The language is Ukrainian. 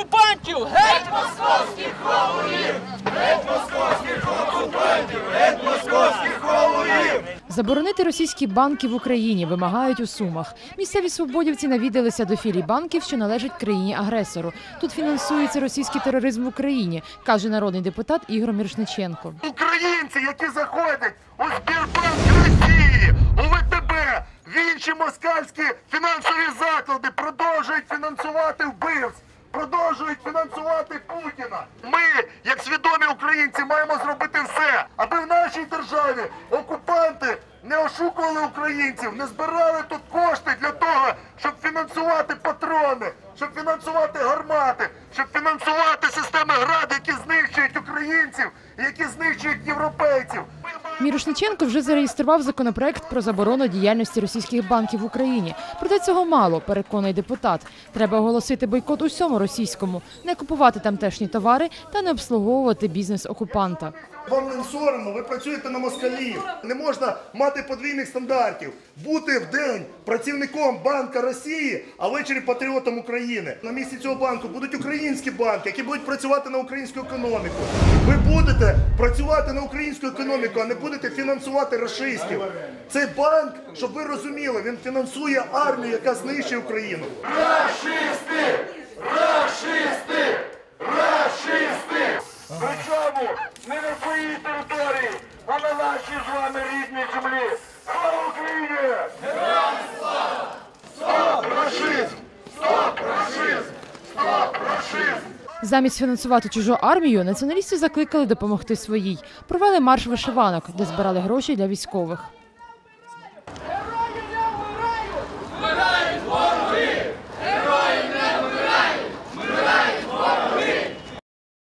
окупантів! Геть! Заборонити російські банки в Україні вимагають у Сумах. Місцеві свободівці навідалися до філій банків, що належать країні-агресору. Тут фінансується російський тероризм в Україні, каже народний депутат Ігор Мірошниченко. Українці, які заходять у Сбербанк Росії, у ВТБ, в інші москальські фінансові заклади продовжують фінансувати вбивць, продовжують фінансувати Путіна. Ми, як свідомі українці, маємо зробити все, аби в нашій державі окупанти не ошукували українців, не збирали тут кошти для того, щоб фінансувати патрони, щоб фінансувати гармати, щоб фінансувати системи ГРАД, які знищують українців, які знищують європейців. Мірошниченко вже зареєстрував законопроект про заборону діяльності російських банків в Україні. Проте цього мало, переконує депутат. Треба оголосити бойкот усьому російському, не купувати тамтешні товари та не обслуговувати бізнес окупанта. Вам не соромно, ви працюєте на москалів. Не можна мати подвійних стандартів. Бути в день працівником Банка Росії, а ввечері патріотом України. На місці цього банку будуть українські банки, які будуть працювати на українську економіку. Ви будете працювати на українську економіку, а не будете фінансувати расистів. Цей банк, щоб ви розуміли, він фінансує армію, яка знищує Україну. Рашисти! Замість фінансувати чужу армію, націоналісти закликали допомогти своїй. Провели марш вишиванок, де збирали гроші для військових.